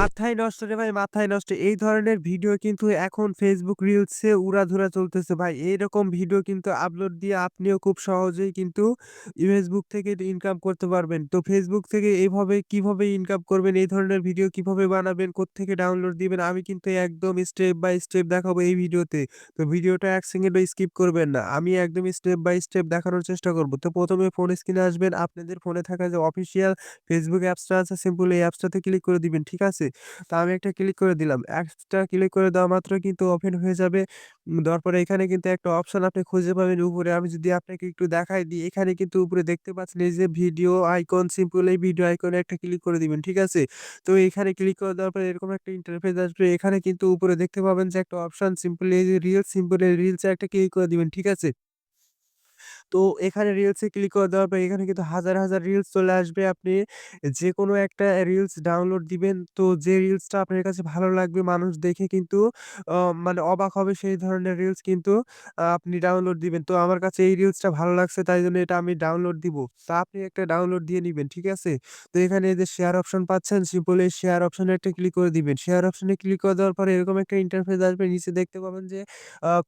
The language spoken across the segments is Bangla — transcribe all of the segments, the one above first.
মাথায় নষ্ট রে ভাই, মাথায় নষ্ট। এই ধরনের ভিডিও কিন্তু এখন ফেসবুক রিলসে উড়াধুরা চলতেছে ভাই। এইরকম ভিডিও কিন্তু আপলোড দিয়ে আপনিও খুব সহজেই কিন্তু ফেসবুক থেকে ইনকাম করতে পারবেন। তো ফেসবুক থেকে এভাবে কীভাবে ইনকাম করবেন, এই ধরনের ভিডিও কীভাবে বানাবেন, কোত্থেকে ডাউনলোড দিবেন, আমি কিন্তু একদম স্টেপ বাই স্টেপ দেখাবো এই ভিডিওতে। তো ভিডিওটা ১ সেকেন্ডও স্কিপ করবেন না। আমি একদম স্টেপ বাই স্টেপ দেখানোর চেষ্টা করব। তো প্রথমে ফোন স্ক্রিনে আসবেন। আপনাদের ফোনে থাকা যে অফিসিয়াল ফেসবুক অ্যাপসটা আছে সিম্পল এই অ্যাপসটাতে ক্লিক করে দিবেন। ঠিক আছে? তো আমি একটা ক্লিক করে দিলাম। অ্যাপসটা ক্লিক করে দেওয়া মাত্র কিন্তু ওপেন হয়ে যাবে। উম দেওয়ার পরে এখানে কিন্তু একটা অপশন আপনি খুঁজে পাবেন উপরে। আমি যদি আপনাকে একটু দেখাই দিই, এখানে কিন্তু উপরে দেখতে পাচ্ছেন এই যে ভিডিও আইকন, সিম্পল এই ভিডিও আইকনে একটা ক্লিক করে দিবেন। ঠিক আছে? তো এখানে ক্লিক করে দেওয়ার পরে এরকম একটা ইন্টারফেস আসবে। এখানে কিন্তু উপরে দেখতে পাবেন যে একটা অপশন সিম্পল এই যে রিলস, সিম্পল এই রিলসে একটা ক্লিক করে দিবেন। ঠিক আছে? তো এখানে রিলসে ক্লিক করে দেওয়ার পর এখানে কিন্তু হাজার, হাজার রিলস চলে আসবে। আপনি যে কোনো একটা রিলস ডাউনলোড দিবেন। তো যে রিলসটা আপনার কাছে ভালো লাগবে মানুষ দেখে কিন্তু মানে অবাক হবে সেই ধরনের রিলস কিন্তু আপনি ডাউনলোড দিবেন। তো আমার কাছে এই রিলসটা ভালো লাগছে তাই জন্য এটা আমি ডাউনলোড দিব। তা আপনি একটা ডাউনলোড দিয়ে নিবেন। ঠিক আছে? তো এখানে যে শেয়ার অপশন পাচ্ছেন সিম্পল এই শেয়ার অপশনে একটা ক্লিক করে দিবেন। শেয়ার অপশনে ক্লিক করে দেওয়ার পরে এরকম একটা ইন্টারফেস আসবে। নিচে দেখতে পাবেন যে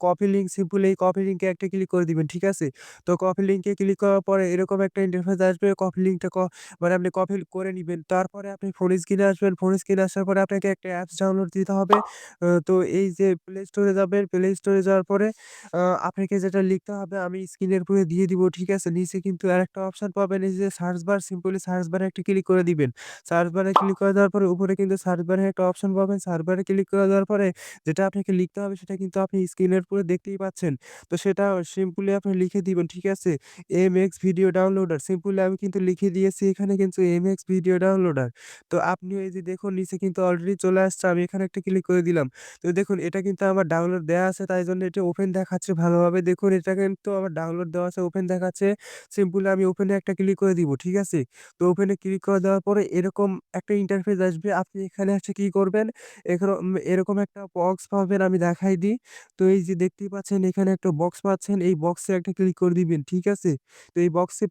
কপি লিঙ্ক সিম্পল এই কপি লিঙ্কে একটা ক্লিক করে দিবেন। ঠিক আছে? তো কপি লিঙ্কে ক্লিক করার পরে এরকম একটা ইন্টারফেস আসবে। কপি লিঙ্কটা মানে আপনি কপি করে নিবেন। তারপরে আপনি ফোন স্ক্রিনে আসবেন। ফোন স্ক্রিনে আসার পরে আপনাকে একটা অ্যাপস ডাউনলোড দিতে হবে। তো এই যে প্লে স্টোরে যাবেন। প্লে স্টোরে যাওয়ার পরে আপনাকে যেটা লিখতে হবে, আমি স্ক্রিনের উপরে দিয়ে দিব। ঠিক আছে? নিচে কিন্তু আরেকটা অপশান পাবেন, এই যে সার্চ বার সিম্পলি সার্চ বারে একটা ক্লিক করে দিবেন। সার্চ বারে ক্লিক করে দেওয়ার পরে উপরে কিন্তু সার্চ বারে একটা অপশান পাবেন। সার্চ বারে ক্লিক করে দেওয়ার পরে যেটা আপনাকে লিখতে হবে, সেটা কিন্তু আপনি স্ক্রিনের উপরে দেখতেই পাচ্ছেন। তো সেটা সিম্পলি আপনি লিখে দিবেন। ঠিক আছে? এমএক্স ভিডিও ডাউনলোডার সিম্পলি আমি কিন্তু লিখে দিয়েছি এখানে কিন্তু এমএক্স ভিডিও ডাউনলোডার। তো আপনিও এই যে দেখুন নিচে কিন্তু অলরেডি চলে আসছে। আমি এখানে একটা ক্লিক করে দিলাম। তো দেখুন এটা কিন্তু আমার ডাউনলোড দেওয়া আছে তাই জন্য এটা ওপেন দেখাচ্ছে ভালোভাবে। দেখুন এটা কিন্তু আমার ডাউনলোড দেওয়া আছে, ওপেন দেখাচ্ছে। সিম্পলি আমি ওপেনে একটা ক্লিক করে দিব। ঠিক আছে? তো ওপেনে ক্লিক করে দেওয়ার পরে এরকম একটা ইন্টারফেস আসবে। আপনি এখানে এসে কি করবেন, এরকম একটা বক্স পাবেন আমি দেখাই দিই। তো এই যে দেখতেই পাচ্ছেন এখানে একটা বক্স পাচ্ছেন। এই বক্সে একটা ক্লিক করে দিবেন। ঠিক আছে? তো এই বক্সে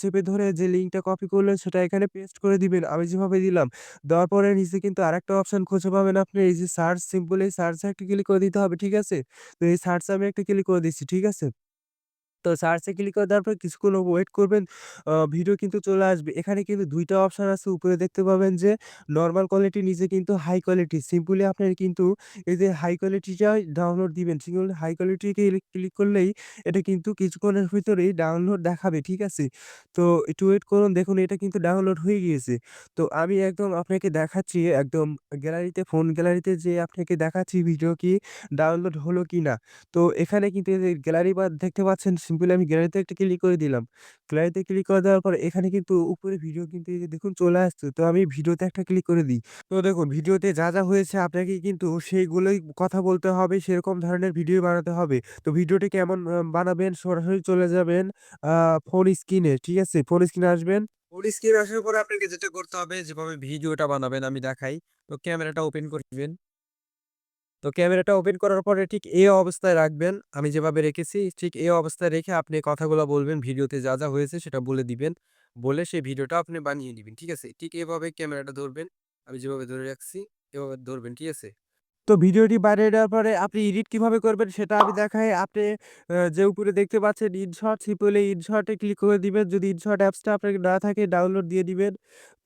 চেপে ধরে যে লিঙ্কটা কপি করলেন, সেটা এখানে পেস্ট করে দিবেন। আমি যেভাবে দিলাম। দেওয়ার পরে নিচে কিন্তু আরেকটা অপশান খুঁজে পাবেন আপনি, এই যে সার্চ সিম্পল এই সার্চে একটা ক্লিক করে দিতে হবে। ঠিক আছে? তো এই সার্চে আমি একটা ক্লিক করে দিচ্ছি। ঠিক আছে? তো সার্চে ক্লিক করে দেওয়ার পর কিছুক্ষণ ওয়েট করবেন। ভিডিও কিন্তু চলে আসবে। এখানে কিন্তু দুইটা অপশান আছে। উপরে দেখতে পাবেন যে নর্মাল কোয়ালিটি নিচে কিন্তু হাই কোয়ালিটি। সিম্পলি আপনার কিন্তু এই যে হাই কোয়ালিটিটাই ডাউনলোড দিবেন। সিম্পল হাই কোয়ালিটি ক্লিক করলেই এটা কিন্তু কিছুক্ষণের ভিতরেই ডাউনলোড দেখাবে। ঠিক আছে? তো একটু ওয়েট করুন। দেখুন এটা কিন্তু ডাউনলোড হয়ে গিয়েছে। তো আমি একদম আপনাকে দেখাচ্ছি, একদম গ্যালারিতে ফোন গ্যালারিতে যেয়ে আপনাকে দেখাচ্ছি ভিডিও কি ডাউনলোড হলো কি না তো এখানে কিন্তু গ্যালারি বা দেখতে পাচ্ছেন সিম্পলি আমি গ্যালারিতে একটা ক্লিক করে দিলাম। গ্যালারিতে ক্লিক করে দেওয়ার পরে এখানে কিন্তু উপরে ভিডিও কিন্তু এই যে দেখুন চলে আসছে। তো আমি ভিডিওতে একটা ক্লিক করে দিই। তো দেখুন ভিডিওতে যা, যা হয়েছে আপনাকে কিন্তু সেইগুলোই কথা বলতে হবে, সেরকম ধরনের ভিডিও বানাতে হবে। তো ভিডিওটি কেমন বানাবেন সরাসরি চলে যাবেন ফোন স্ক্রিনে। ঠিক আছে? ফোন স্ক্রিনে আসবেন। ফোন স্ক্রিনে আসার পরে আপনাকে যেটা করতে হবে যেভাবে ভিডিওটা বানাবেন আমি দেখাই। তো ক্যামেরাটা ওপেন করে। তো ক্যামেরাটা ওপেন করার পরে ঠিক এই অবস্থায় রাখবেন। আমি যেভাবে রেখেছি ঠিক এই অবস্থায় রেখে আপনি কথাগুলো বলবেন। ভিডিওতে যা, যা হয়েছে সেটা বলে দিবেন। বলে সেই ভিডিওটা আপনি বানিয়ে নেবেন ঠিক আছে? ঠিক এভাবে ক্যামেরাটা ধরবেন। আমি যেভাবে ধরে রাখছি এভাবে ধরবেন। ঠিক আছে? তো ভিডিওটি বানিয়ে নেওয়ার পরে আপনি এডিট কীভাবে করবেন সেটা আমি দেখাই। আপনি যে উপরে দেখতে পাচ্ছেন ইনশট সিম্পলি ইনশটে ক্লিক করে দিবেন। যদি ইনশট অ্যাপসটা আপনার না থাকে, ডাউনলোড দিয়ে দিবেন।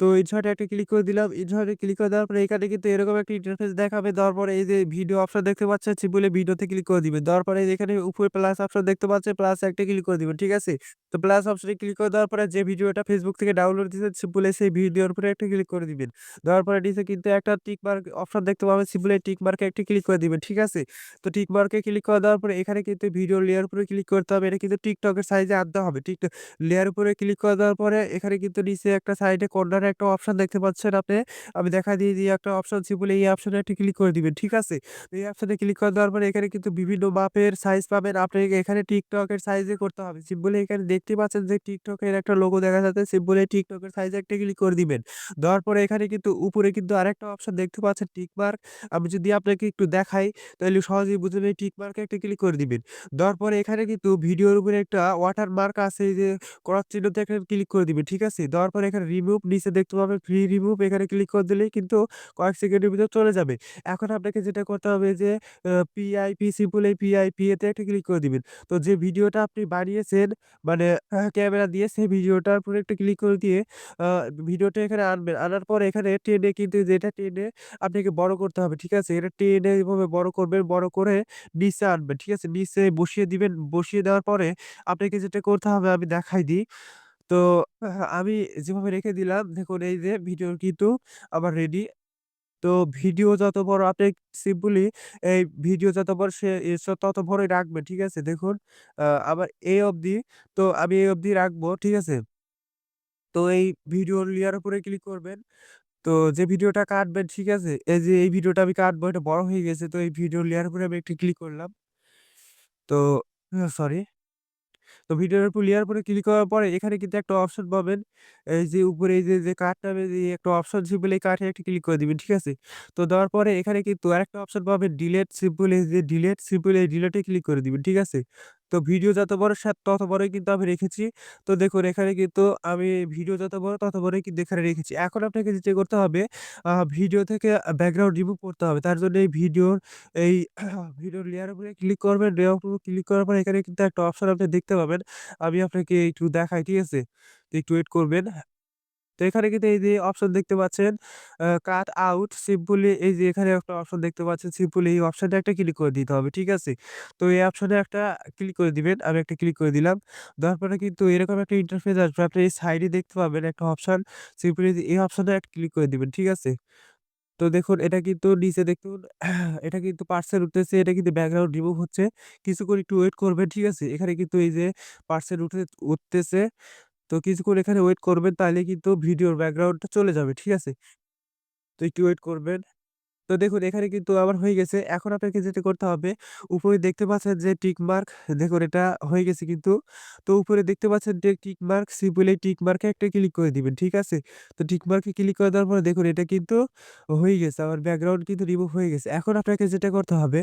তো ইনশটে একটা ক্লিক করে দিলাম। ইনশটে ক্লিক করে দেওয়ার পরে এখানে কিন্তু এরকম একটা ইন্টারফেস দেখাবে। দেওয়ার পরে এই যে ভিডিও অপশন দেখতে পাচ্ছেন, সিম্পলি ভিডিওতে ক্লিক করে দিবেন। দেওয়ার পরে এখানে উপরে প্লাস অপশন দেখতে পাচ্ছেন প্লাস একটা ক্লিক করে দিবেন। ঠিক আছে? তো প্লাস অপশনে ক্লিক করে দেওয়ার পরে যে ভিডিওটা ফেসবুক থেকে ডাউনলোড দিয়েছেন, সিম্পলি সেই ভিডিওর উপরে একটা ক্লিক করে দিবেন। দেওয়ার পরে নিচে কিন্তু একটা টিক মার্ক অপশন দেখতে পাবেন, সিম্পলি টিক মার্কে একটি ক্লিক করে দিবেন। ঠিক আছে? তো টিক মার্কে ক্লিক করে দেওয়ার পরে এখানে কিন্তু ভিডিও লেয়ার উপরে ক্লিক করতে হবে। এটা কিন্তু টিকটকের সাইজে আনতে হবে। টিকটক লেয়ার উপরে ক্লিক করে দেওয়ার পরে এখানে কিন্তু নিচে একটা সাইডে কর্নারে একটা অপশন দেখতে পাচ্ছেন আপনি। আমি দেখা দিয়ে দিই, একটা অপশন বলে এই অপশানে একটি ক্লিক করে দিবেন। ঠিক আছে? এই অপশানে ক্লিক করে দেওয়ার পরে এখানে কিন্তু বিভিন্ন মাপের সাইজ পাবেন। আপনি এখানে টিকটকের সাইজে করতে হবে। সিম্পলি এখানে দেখতে পাচ্ছেন যে টিকটকের একটা লোগো দেখা যাচ্ছে। সিম্পলি টিকটকের সাইজে একটা ক্লিক করে দিবেন। দেওয়ার পরে এখানে কিন্তু উপরে কিন্তু আরেকটা অপশন দেখতে পাচ্ছেন টিকমার্ক আমি যদি আপনাকে একটু দেখাই, তাহলে সহজেই বুঝে নেবেন টিক মার্কে একটা ক্লিক করে দিবেন। দেওয়ার পরে এখানে কিন্তু ভিডিওর উপরে একটা ওয়াটার মার্ক আছে যে ক্রস চিহ্নতে এখানে ক্লিক করে দিবেন। ঠিক আছে? দেওয়ার পরে এখানে রিমুভ নিচে দেখতে পাবেন ফ্রি রিমুভ এখানে ক্লিক করে দিলেই কিন্তু কয়েক সেকেন্ডের ভিতর চলে যাবে। এখন আপনাকে যেটা করতে হবে যে পিআইপি সিম্পল এই পিআইপি এতে একটা ক্লিক করে দিবেন। তো যে ভিডিওটা আপনি বানিয়েছেন মানে ক্যামেরা দিয়ে, সেই ভিডিওটার উপরে একটা ক্লিক করে দিয়ে ভিডিওটা এখানে আনবেন। আনার পরে এখানে টেনে কিন্তু, যেটা টেনে আপনাকে বড় করতে হবে। ঠিক আছে? এটা টেনে এভাবে বড় করবেন, বড় করে নিচে আনবেন। ঠিক আছে? নিচে বসিয়ে দিবেন। বসিয়ে দেওয়ার পরে আপনাকে যেটা করতে হবে আমি দেখাই দিই। তো আমি যেভাবে রেখে দিলাম দেখুন এই যে ভিডিও কিন্তু আমার রেডি। তো ভিডিও যত বড় আপনি সিম্পলি এই ভিডিও যত বড় সে তত বড়ই রাখবেন। ঠিক আছে? দেখুন আবার এই অবধি তো আমি এই অবধি রাখব। ঠিক আছে? তো এই ভিডিও লেয়ার উপরে ক্লিক করবেন। তো যে ভিডিওটা কাটবেন ঠিক আছে? এই যে এই ভিডিওটা আমি কাটবো এটা বড় হয়ে গেছে। তো এই ভিডিও লেয়ার উপরে আমি একটু ক্লিক করলাম। তো সরি। তো ভিডিওর উপর লেয়ার উপরে ক্লিক করার পরে এখানে কিন্তু একটা অপশন পাবেন। এই যে উপরে এই যে, যে যে একটা অপশন সিম্পল এই কাটে একটা ক্লিক করে দিবেন। ঠিক আছে? তো দেওয়ার পরে এখানে কিন্তু আরেকটা অপশন পাবেন ডিলেট সিম্পল এই যে ডিলেট সিম্পল এই ডিলেটে ক্লিক করে দিবেন। ঠিক আছে? তো ভিডিও যত বড় তত বড়ই কিন্তু আমি রেখেছি। তো দেখুন, এখানে কিন্তু আমি ভিডিও যত বড়, তত বড়ই কিন্তু এখানে রেখেছি। এখন আপনাকে যেটা করতে হবে ভিডিও থেকে ব্যাকগ্রাউন্ড রিমুভ করতে হবে। তার জন্য এই ভিডিওর এই ভিডিওর লেয়ার উপরে ক্লিক করবেন। লেয়ার উপরে ক্লিক করার পর এখানে কিন্তু একটা অপশন আপনি দেখতে পাবেন। আমি আপনাকে একটু দেখাই। ঠিক আছে? একটু ওয়েট করবেন। তো এখানে কিন্তু এই যে অপশন দেখতে পাচ্ছেন কাট আউট সিম্পলি এই যে এখানে একটা অপশন দেখতে পাচ্ছেন সিম্পলি এই অপশানটা একটা ক্লিক করে দিতে হবে। ঠিক আছে? তো এই অপশানে একটা ক্লিক করে দিবেন। আমি একটা ক্লিক করে দিলাম। দেওয়ার পরে কিন্তু এরকম একটা ইন্টারফেস আসবে। আপনি এই সাইডে দেখতে পাবেন একটা অপশন সিম্পলি এই অপশনে একটা ক্লিক করে দিবেন। ঠিক আছে? তো দেখুন, এটা কিন্তু নিচে দেখুন, এটা কিন্তু পার্সেল উঠতেছে। এটা কিন্তু ব্যাকগ্রাউন্ড রিমুভ হচ্ছে। কিছুক্ষণ একটু ওয়েট করবেন। ঠিক আছে? এখানে কিন্তু এই যে পার্সেল উঠে, উঠতেছে। তো কিছুক্ষণ এখানে ওয়েট করবেন তাহলে কিন্তু ভিডিওর ব্যাকগ্রাউন্ডটা চলে যাবে। ঠিক আছে? তো একটু ওয়েট করবেন। তো দেখুন এখানে কিন্তু আমার হয়ে গেছে। এখন আপনাকে যেটা করতে হবে, উপরে দেখতে পাচ্ছেন যে টিক মার্ক, দেখুন এটা হয়ে গেছে কিন্তু। তো উপরে দেখতে পাচ্ছেন যে টিক মার্ক, সিম্পল টিক মার্কে একটা ক্লিক করে দিবেন। ঠিক আছে? তো টিক মার্কে ক্লিক করে দেওয়ার পরে দেখুন এটা কিন্তু হয়ে গেছে। আমার ব্যাকগ্রাউন্ড কিন্তু রিমুভ হয়ে গেছে। এখন আপনাকে যেটা করতে হবে,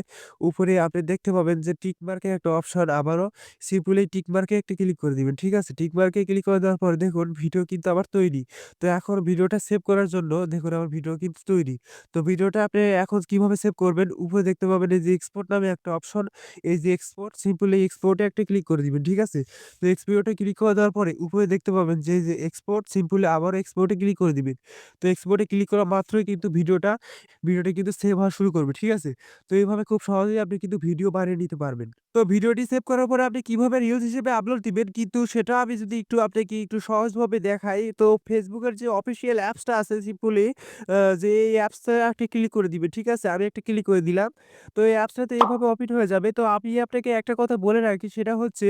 উপরে আপনি দেখতে পাবেন যে টিক মার্কের একটা অপশন আবারও সিম্পল টিক মার্কে একটা ক্লিক করে দিবেন। ঠিক আছে? টিক মার্কে ক্লিক করে দেওয়ার পরে দেখুন ভিডিও কিন্তু আমার তৈরি। তো এখন ভিডিওটা সেভ করার জন্য দেখুন আমার ভিডিও কিন্তু তৈরি। তো ভিডিওটা আপনি এখন কীভাবে সেভ করবেন? উপরে দেখতে পাবেন এই যে এক্সপোর্ট নামে একটা অপশন। এই যে এক্সপোর্ট সিম্পল এক্সপোর্ট একটা ক্লিক করে দিবেন। ঠিক আছে? তো এক্সপোর্টে ক্লিক করে দেওয়ার পরে উপরে দেখতে পাবেন যে, যে এক্সপোর্ট সিম্পলি আবারও এক্সপোর্টে ক্লিক করে দিবেন। তো এক্সপোর্টে ক্লিক করা মাত্রই কিন্তু ভিডিওটা ভিডিওটা কিন্তু সেভ হওয়া শুরু করবে। ঠিক আছে? তো এইভাবে খুব সহজেই আপনি কিন্তু ভিডিও বানিয়ে নিতে পারবেন। তো ভিডিওটি সেভ করার পরে আপনি কীভাবে রিলস হিসেবে আপলোড দিবেন কিন্তু সেটা আমি যদি একটু আপনাকে একটু সহজভাবে দেখাই তো ফেসবুকের যে অফিসিয়াল অ্যাপসটা আছে সিম্পলি যে এই অ্যাপসটা একটা ক্লিক করে দিবেন। ঠিক আছে? আমি একটা ক্লিক করে দিলাম। তো এই অ্যাপসটাতে এভাবে ওপেন হয়ে যাবে। তো আমি আপনাকে একটা কথা বলে রাখি, সেটা হচ্ছে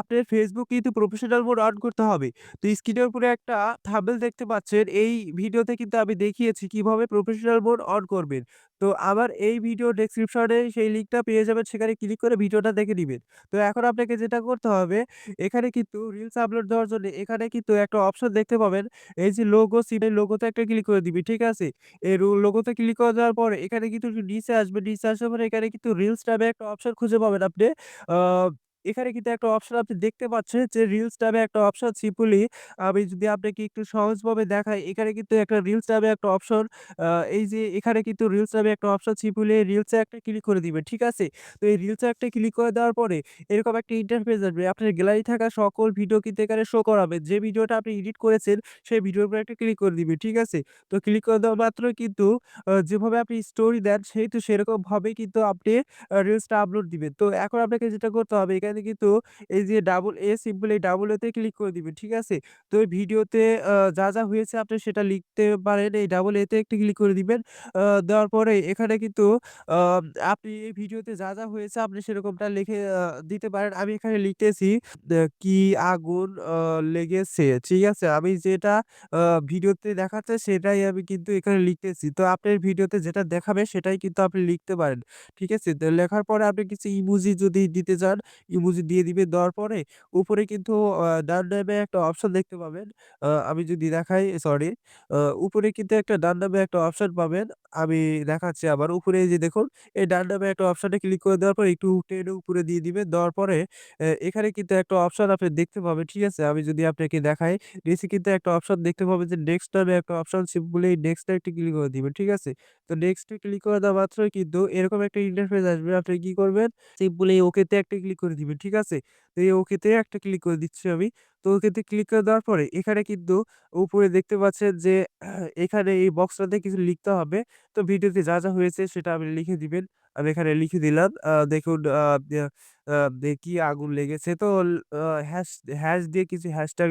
আপনার ফেসবুক কিন্তু প্রফেশনাল মোড অন করতে হবে। তো স্ক্রিনের উপরে একটা থাম্বেল দেখতে পাচ্ছেন। এই ভিডিওতে কিন্তু আমি দেখিয়েছি কীভাবে প্রফেশনাল মোড অন করবেন। তো আবার এই ভিডিও ডেসক্রিপশনে সেই লিঙ্কটা পেয়ে যাবেন। সেখানে ক্লিক করে ভিডিওটা দেখে নেবেন তো এখন আপনাকে যেটা করতে হবে, এখানে কিন্তু রিলস আপলোড দেওয়ার জন্য এখানে কিন্তু একটা অপশন দেখতে পাবেন। এই যে লোগো সিমের লোগোতে একটা ক্লিক করে দিবি। ঠিক আছে? এই লোগোতে ক্লিক করে দেওয়ার পরে এখানে কিন্তু নিচে আসবে। নিচে আসার পরে এখানে কিন্তু রিলস নামে একটা অপশন খুঁজে পাবেন আপনি। এখানে কিন্তু একটা অপশন আপনি দেখতে পাচ্ছেন যে রিলস ট্যাবে একটা অপশন সিম্পলি আমি যদি আপনাকে একটু সহজভাবে দেখাই, এখানে কিন্তু একটা রিলস ট্যাবে একটা অপশন এই যে এখানে কিন্তু রিলস ট্যাবে একটা অপশন সিম্পলি রিলসে একটা ক্লিক করে দিবেন। ঠিক আছে? তো এই রিলসে একটা ক্লিক করে দেওয়ার পরে এরকম একটা ইন্টারফেস আসবে। আপনার গ্যালারি থাকা সকল ভিডিও কিন্তু এখানে শো করাবে। যে ভিডিওটা আপনি এডিট করেছেন সেই ভিডিওর উপরে একটা ক্লিক করে দিবে ঠিক আছে? তো ক্লিক করে দেওয়া মাত্র কিন্তু যেভাবে আপনি স্টোরি দেন সেই তো সেরকমভাবেই কিন্তু আপনি রিলসটা আপলোড দিবেন। তো এখন আপনাকে যেটা করতে হবে এখানে কিন্তু এই যে ডাবল এ সিম্পল এই ডাবল এ তে ক্লিক করে দিবেন। ঠিক আছে? তো এই ভিডিওতে যা, যা হয়েছে আপনি সেটা লিখতে পারেন। এই ডাবল এ তে একটা ক্লিক করে দিবেন। দেওয়ার পরে এখানে কিন্তু আপনি এই ভিডিওতে যা, যা হয়েছে আপনি সেরকমটা লিখে দিতে পারেন। আমি এখানে লিখতেছি কি আগুন লেগেছে। ঠিক আছে? আমি যেটা ভিডিওতে দেখাচ্ছে সেটাই আমি কিন্তু এখানে লিখতেছি। তো আপনার ভিডিওতে যেটা দেখাবে সেটাই কিন্তু আপনি লিখতে পারেন। ঠিক আছে? লেখার পরে আপনি কিছু ইমোজি যদি দিতে চান, ইমোজি দিয়ে দিবে দেওয়ার পরে উপরে কিন্তু ডান নামে একটা অপশন দেখতে পাবেন। আমি যদি দেখাই সরি। উপরে কিন্তু একটা ডান নামে একটা অপশন পাবেন। আমি দেখাচ্ছি আবার। উপরে যে দেখুন, এই ডান নামে একটা অপশনে ক্লিক করে দেওয়ার পর একটু টেনে উপরে দিয়ে দিবেন। দেওয়ার পরে এখানে কিন্তু একটা অপশন আপনি দেখতে পাবেন। ঠিক আছে? আমি যদি আপনাকে দেখাই, নিচে কিন্তু একটা অপশন দেখতে পাবেন যে নেক্সট নামে একটা অপশন সিম্পলি নেক্সট একটি ক্লিক করে দিবেন। ঠিক আছে? তো নেক্সট ক্লিক করে দেওয়া মাত্রই কিন্তু এরকম একটা ইন্টারফেস আসবে। আপনি কি করবেন? সিম্পলি ওকে তে একটা ক্লিক করে দিবেন। ঠিক আছে? তো এই ওকেতে একটা ক্লিক করে দিচ্ছি আমি। তো ওকেতে ক্লিক করে দেওয়ার পরে এখানে কিন্তু উপরে দেখতে পাচ্ছেন যে এখানে এই বক্সটাতে কিছু লিখতে হবে। তো ভিডিওতে যা, যা হয়েছে সেটা আপনি লিখে দিবেন। আমি এখানে লিখে দিলাম। দেখুন দেখি আগুন লেগেছে। তো হ্যাশ হ্যাশ দিয়ে কিছু হ্যাশট্যাগ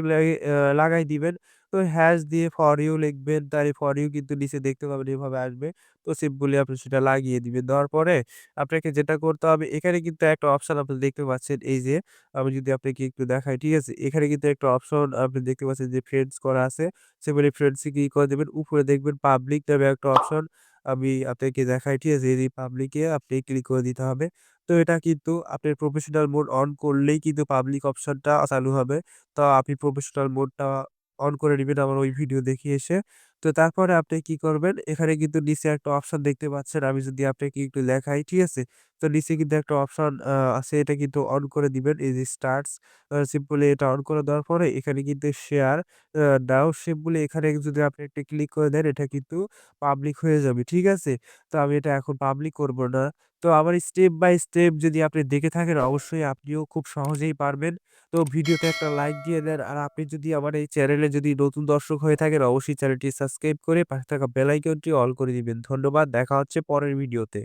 লাগাই দিবেন। তো হ্যাশ দিয়ে ফর ইউ লিখবেন। তার ফর ইউ কিন্তু নিচে দেখতে পাবেন এভাবে আসবে। তো সিম্পলি আপনি সেটা লাগিয়ে দিবেন। দেওয়ার পরে আপনাকে যেটা করতে হবে এখানে কিন্তু একটা অপশন আপনি দেখতে পাচ্ছেন এই যে আমি যদি আপনাকে একটু দেখাই, ঠিক আছে? এখানে কিন্তু একটা অপশন আপনি দেখতে পাচ্ছেন যে ফ্রেন্ডস করা আছে। সিম্পলি ফ্রেন্ডস ক্লিক করে দিবেন। উপরে দেখবেন পাবলিক নামে একটা অপশন আমি আপনাকে দেখাই, ঠিক আছে? এই পাবলিক এ আপনি ক্লিক করে দিতে হবে। তো এটা কিন্তু আপনি প্রফেশনাল মোড অন করলেই কিন্তু পাবলিক অপশনটা চালু হবে। তো আপনি প্রফেশনাল মোডটা অন করে নেবেন আমার ওই ভিডিও দেখিয়ে এসে। তো তারপরে আপনি কি করবেন? এখানে কিন্তু নিচে একটা অপশন দেখতে পাচ্ছেন। আমি যদি আপনাকে একটু লেখাই ঠিক আছে? তো নিচে কিন্তু একটা অপশন আছে এটা কিন্তু অন করে দিবেন। এই যে স্টার্টস সিম্পলি এটা অন করে দেওয়ার পরে এখানে কিন্তু শেয়ার নাও সিম্পলি এখানে যদি আপনি একটা ক্লিক করে দেন, এটা কিন্তু পাবলিক হয়ে যাবে। ঠিক আছে? তো আমি এটা এখন পাবলিক করব না। তো আমার স্টেপ বাই স্টেপ যদি আপনি দেখে থাকেন, অবশ্যই আপনিও খুব সহজেই পারবেন। তো ভিডিওতে একটা লাইক দিয়ে দেন। আর আপনি যদি আমার এই চ্যানেলে যদি নতুন দর্শক হয়ে থাকেন, অবশ্যই চ্যানেলটি সাবস্ক্রাইব করে পাশে থাকা বেলাইকনটি অল করে দিবেন। ধন্যবাদ। দেখা হচ্ছে পরের ভিডিওতে।